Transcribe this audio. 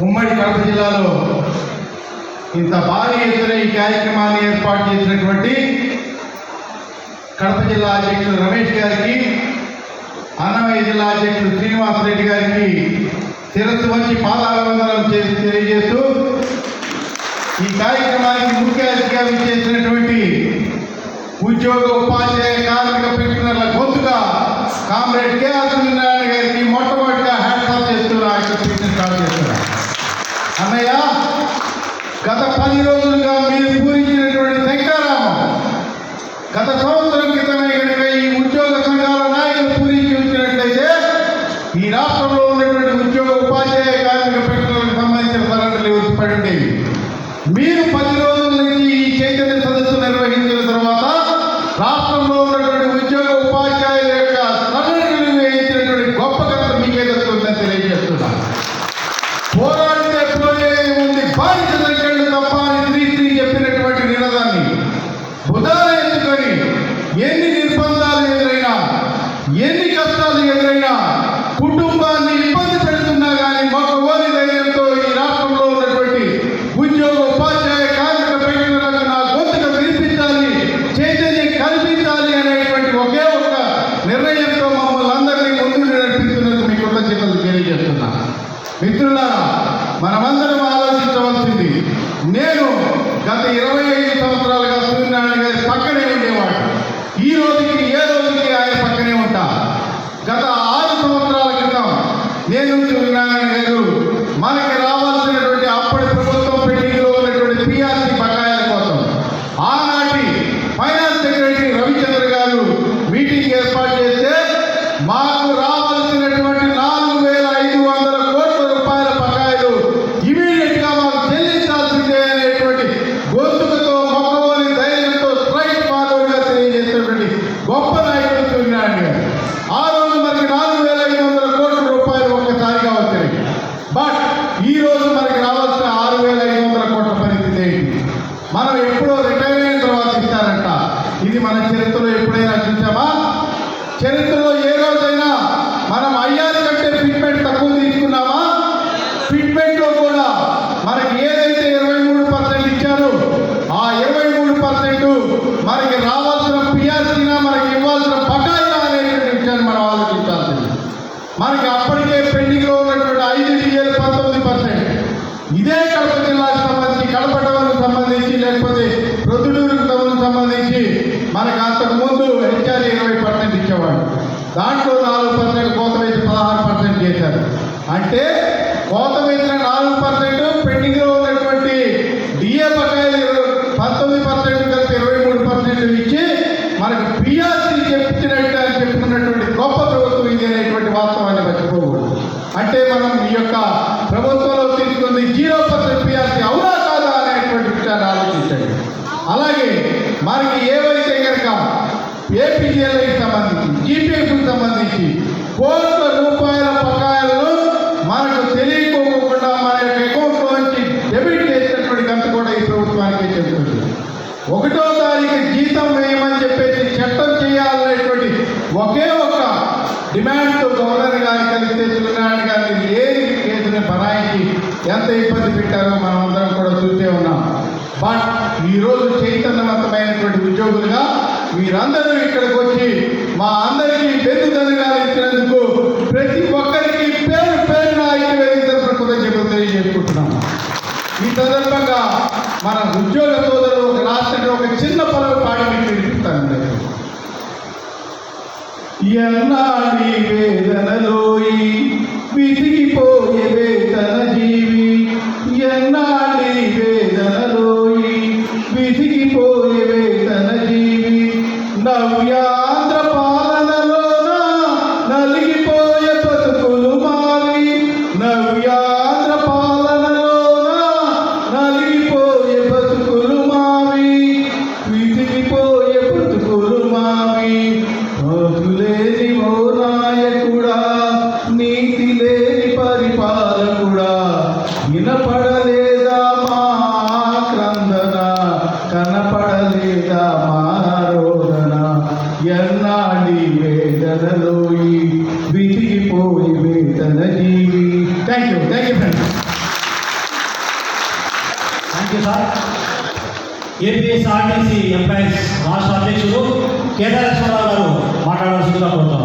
ఉమ్మడి కడప జిల్లాలో ఇంత భారీ ఎత్తున ఈ కార్యక్రమాన్ని ఏర్పాటు చేసినటువంటి కడప జిల్లా అధ్యక్షుడు రమేష్ గారికి అన్నమయ్య జిల్లా అధ్యక్షుడు శ్రీనివాస్ రెడ్డి గారికి శిరస్సు వచ్చి పాదాభివందనం చేసి తెలియజేస్తూ ఈ కార్యక్రమానికి ముఖ్య అతిథిగా విచ్చేసినటువంటి ఉద్యోగ ఉపాధ్యాయ కార్మిక పెన్షనర్ల గొంతుగా కామ్రేడ్ కేఆర్ సత్యనారాయణ గారికి మొట్టమొదటిగా హ్యాండ్ ఆఫ్ చేస్తున్నా ఆయన స్పీచ్ని స్టార్ట్ చేస్తున్నా అన్నయ్య గత పది రోజులుగా మీరు పూరించినటువంటి శంకారామం గత సంవత్సరం క్రితమే కనుక ఈ ఉద్యోగ సంఘాల నాయకులు పూరించి ఉంచినట్లయితే ఈ రాష్ట్రంలో ఉన్నటువంటి ఉద్యోగ ఉపాధ్యాయ కార్మిక ప్రకటనలకు సంబంధించిన సరెండర్లు వచ్చి పడి ఉండేవి మీరు పది కుటుంబాన్ని ఇబ్బంది పెడుతున్నా కానీ మొక్కవోని ధైర్యంతో ఈ రాష్ట్రంలో ఉన్నటువంటి ఉద్యోగ ఉపాధ్యాయ కార్మిక పెన్షనర్లకు నా గొంతుక వినిపించాలి చైతన్యం కల్పించాలి అనేటువంటి ఒకే ఒక్క నిర్ణయంతో మమ్మల్ని అందరినీ ముందు నడిపిస్తున్నందుకు మీ కృతజ్ఞతలు తెలియజేస్తున్నా. మిత్రులారా మనమందరం ఆలోచించవలసింది నేను గత ఇరవై ఐదు సంవత్సరాలుగా సూర్యనారాయణ గారి పక్కనే ఉండేవాడు ఈ రోజుకి ఏ రోజుకి ఆయన పక్కనే ఉంటా? గత ఆరు సంవత్సరాల క్రితం నేను సూర్యనారాయణ గారు మనకి రావాల్సినటువంటి అప్పటి ప్రభుత్వం పెండింగ్లో ఉన్నటువంటి పిఆర్సీ బకాయిల కోసం ఆనాటి ఫైనాన్స్ సెక్రటరీ రవిచంద్ర గారు మీటింగ్ ఏర్పాటు చేస్తే మాకు రావాల్సినటువంటి నాలుగు వేల ఐదు వందల కోట్ల రూపాయల బకాయిలు ఇమీడియట్గా మాకు చెల్లించాల్సిందే అనేటువంటి గొంతుకతో మొక్కవోని ధైర్యంతో స్ట్రైట్ ఫార్వర్డ్గా తెలియజేసినటువంటి గొప్ప నాయకుడు సూర్యనారాయణ గారు ఆ రోజు మనకి నాలుగు వేల ఐదు వందల కోట్ల రూపాయలు ఒక్కసారిగా వచ్చాయి బట్ ఈ రోజు మనకి రావాల్సిన ఆరు వేల ఐదు వందల కోట్ల పరిస్థితి ఏంటి మనం ఎప్పుడో రిటైర్ అయిన తర్వాత ఇస్తారంట ఇది మన చరిత్రలో ఎప్పుడైనా చూసామా చరిత్రలో ఏ రోజైనా మనం అయ్యాది కంటే ఫిట్మెంట్ తక్కువ తీసుకున్నామా ఫిట్మెంట్లో కూడా మనకి ఏదైతే ఇరవై మూడు పర్సెంట్ ఇచ్చారో ఆ ఇరవై మూడు పర్సెంట్ మనకి రావాల్సిన పిఆర్సీనా మనకి ఇవ్వాల్సిన బకాయినా అనేటువంటి విషయాన్ని మనం ఆలోచించాల్సింది మనకి అప్పటికే పెండింగ్లో ఉన్నటువంటి ఐదు డిఏలు పంతొమ్మిది పర్సెంట్. ఇదే కడప జిల్లాకు సంబంధించి కడప సంబంధించి లేకపోతే ప్రొద్దుటూరుకు టౌన్కు సంబంధించి మనకు అంతకు ముందు హెచ్ఆర్ ఇరవై పర్సెంట్ ఇచ్చేవాడు దాంట్లో నాలుగు పర్సెంట్ కోత వేసి పదహారు పర్సెంట్ చేశారు. అంటే కోత వేసిన నాలుగు పర్సెంట్ పెండింగ్లో ఉన్నటువంటి డిఏ బకాయిలు ఇరవై- పంతొమ్మిది పర్సెంట్ కలిపి ఇరవై మూడు పర్సెంట్ ఇచ్చి మనకు పిఆర్సీ చెప్తున్నట్టు అని చెప్పుకున్నటువంటి గొప్ప ప్రభుత్వం ఇది అనేటువంటి వాస్తవాన్ని మర్చిపోకూడదు అంటే మనం ఈ యొక్క ప్రభుత్వంలో తీసుకుంది జీరో పర్సెంట్ పిఆర్సీ అవునా కాదా అనేటువంటి విషయాన్ని ఆలోచించండి. అలాగే మనకి ఏవైతే కనుక ఏపీజీఎల్ఐకి సంబంధించి జీపీఎఫ్కి సంబంధించి కోట్ల రూపాయల బకాయిలను మనకు తెలియకోకుండా మన యొక్క అకౌంట్లో నుంచి డెబిట్ చేసినటువంటి గంట కూడా ఈ ప్రభుత్వానికి చెబుతుంది ఒకటో తారీఖు జీతం వేయమని చెప్పేసి చట్టం చేయాలనేటువంటి ఒకే ఒక డిమాండ్తో గవర్నర్ గారికి కలిస్తే సూర్యనారాయణ గారిని లేని కేసుని బనాయించి ఎంత ఇబ్బంది పెట్టారో మనం అందరం కూడా చూసే ఉన్నాం. బట్ ఈరోజు చైతన్యవంతమైనటువంటి ఉద్యోగులుగా మీరందరూ ఇక్కడికి వచ్చి మా అందరికీ బెందుదనగా ఇచ్చినందుకు ప్రతి ఒక్కరికి పేరు పేరున ఐక్యవేదిక తరఫున కృతజ్ఞతలు తెలియజేసుకుంటున్నాం. ఈ సందర్భంగా మన ఉద్యోగ సోదరులు ఒక రాష్ట్రంలో ఒక చిన్న పదవి పాట మీకు వినిపిస్తాను ఎన్నాడి వాడి వేదనలోయి విసిగిపోయి వేదన జీవి. Thank you thank you friends thank you sir ఎంపైస్ రాష్ట్ర అధ్యక్షుడు కేదారేశ్వరరావు గారు మాట్లాడాల్సిందిగా కోరుతాం